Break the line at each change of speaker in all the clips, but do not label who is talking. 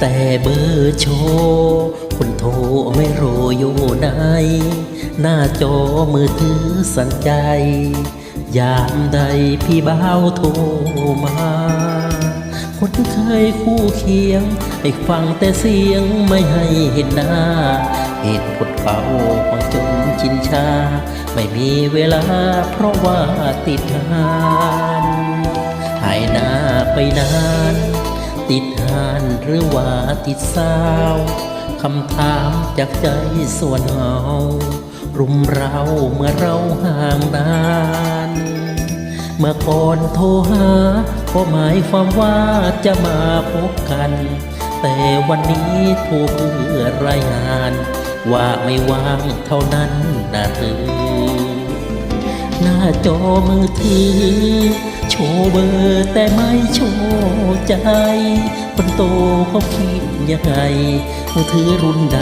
แต่เบอร์โชว์คนโทรไม่รู้อยู่ไหน หน้าจอมือถือสั่นใจ ยามใดพี่บ่าวโทรมา คนเคยคู่เคียง ให้ฟังแต่เสียงไม่ให้เห็นหน้า เหตุผลเก่าฟังจนชินชา ไม่มีเวลาเพราะว่าติดงานหายหน้าไปนาน ติดหานหรือว่าติดสาวคำถามจากใจส่วนเฮารุมเราเมื่อเราห่างนานเมื่อก่อนโทรหาก็หมายความว่าจะมาพบกัน แต่วันนี้โทรเพื่อรายงาน ว่าไม่ว่างเท่านั้นนะเธอ หน้าจอมือถือ โชว์เบอร์แต่ไม่โชว์ใจคนโตเขาคิดยังไงมือถือรุ่นใด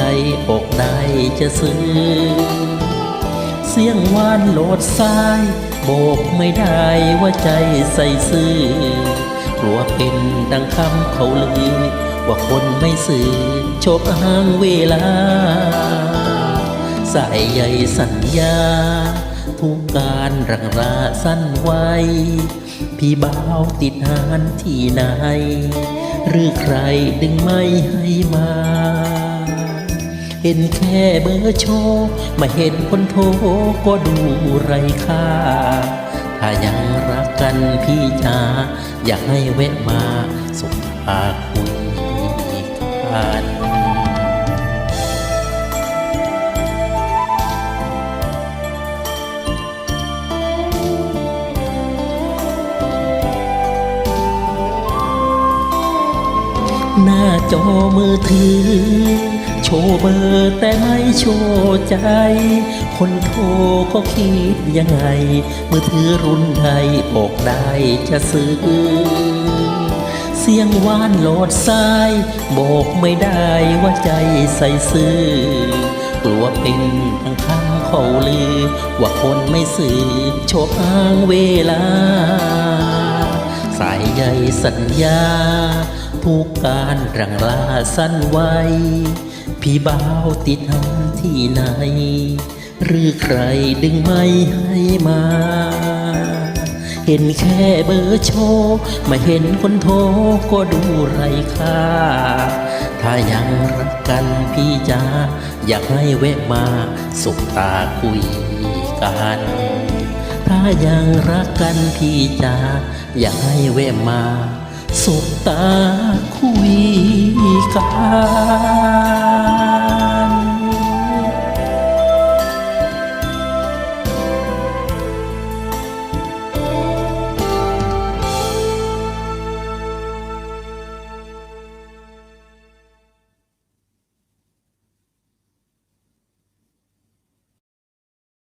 ออกได้จะซื้อ เสียงวานโหลดซ้ายโบกไม่ได้ว่าใจใส่ซื่อกลัวเป็นดังคำเขาลือ ว่าคนไม่สื่อโชบอ้างเวลา ใสายใยสัญญา ทุกการรังราสั้นไว้ พี่บ่าวติดหานที่ไหน หรือใครดึงไม่ให้มา เห็นแค่เบอร์โชว์ไม่เห็นคนโทรก็ดูไรค่า ถ้ายังรักกันพี่จาอยากให้แวะมาสบตาคุยกัน หน้าจอมือถือ โชว์เบอร์แต่ไม่โชว์ใจ คนโทรก็คิดยังไง มือถือรุ่นใดออกได้จะซื้อ เสียงหวานโหลดซ้าย บอกไม่ได้ว่าใจใส่ซื่อกลัวเป็นทั้งคำเขาลือ ว่าคนไม่สื่อโชบอ้างเวลา สายใยสัญญา ทุกการรังลาสั้นไว้ พี่บ่าวติดหันที่ไหน หรือใครดึงไม่ให้มา เห็นแค่เบอร์โชว์ไม่เห็นคนโทรก็ดูไรค่า ถ้ายังรักกันพี่จ๋าอยากให้แวะมาสบตาคุยกันถ้ายังรักกันพี่จ๋าอยากให้แวะมา สบตาคุยกัน